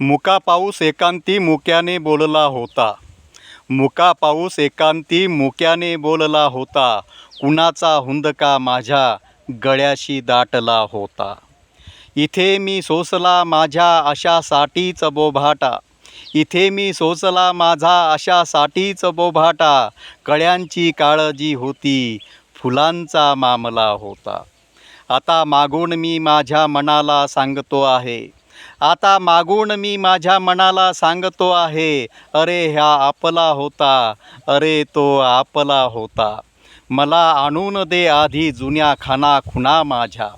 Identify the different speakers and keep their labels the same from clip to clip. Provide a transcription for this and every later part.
Speaker 1: मुका पाऊस एकांती मुक्याने बोलला होता. मुका पाऊस एकांती मुक्याने बोलला होता. कुणाचा हुंदका माझ्या गळ्याशी दाटला होता. इथे मी सोसला माझ्या अशासाठीच बोभाटा. इथे मी सोसला माझा अशासाठीच बोभाटा. कळ्यांची काळजी होती फुलांचा मामला होता. आता मागून मी माझ्या मनाला सांगतो आहे आता मागून मी माझ्या मनाला सांगतो आहे अरे ह्या आपला होता अरे तो आपला होता. मला आणून दे आधी जुन्या खाना खुणा माझ्या.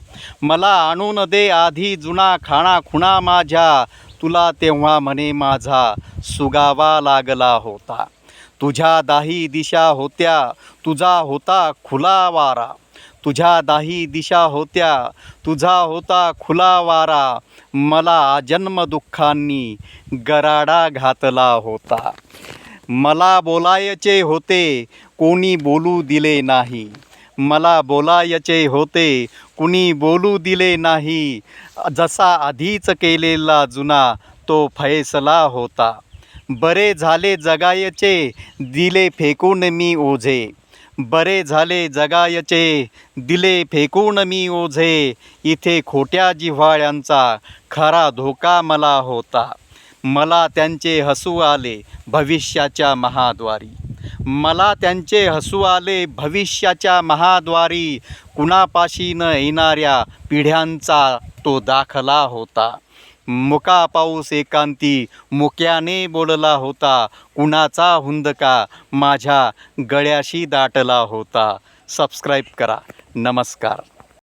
Speaker 1: मला आणून दे आधी जुना खाणा खुणा माझ्या. तुला तेव्हा म्हणे माझा सुगावा लागला होता. तुझ्या दाही दिशा होत्या तुझा होता खुला वारा. तुझ्या दाही दिशा होत्या तुझा होता खुला वारा. मला जन्म दुःखांनी गराडा घातला होता. मला बोलायचे होते कोणी बोलू दिले नाही. मला बोलायचे होते कुणी बोलू दिले नाही. जसा आधीच केलेला जुना तो फैसला होता. बरे झाले जगायचे दिले फेकून मी ओझे. बरे झाले जगायचे दिले फेकून मी ओझे. इथे खोट्या जिव्हाळ्यांचा खरा धोका मला होता. मला त्यांचे हसू आले भविष्याच्या महाद्वारी. मला त्यांचे हसू आले भविष्याच्या महाद्वारी. कुणापाशी न येणाऱ्या पिढ्यांचा तो दाखला होता. मुका पाऊस एकांती मुक्याने बोलला होता कुणाचा हुंदका माझ्या गळ्याशी दाटला होता. सबस्क्राईब करा. नमस्कार.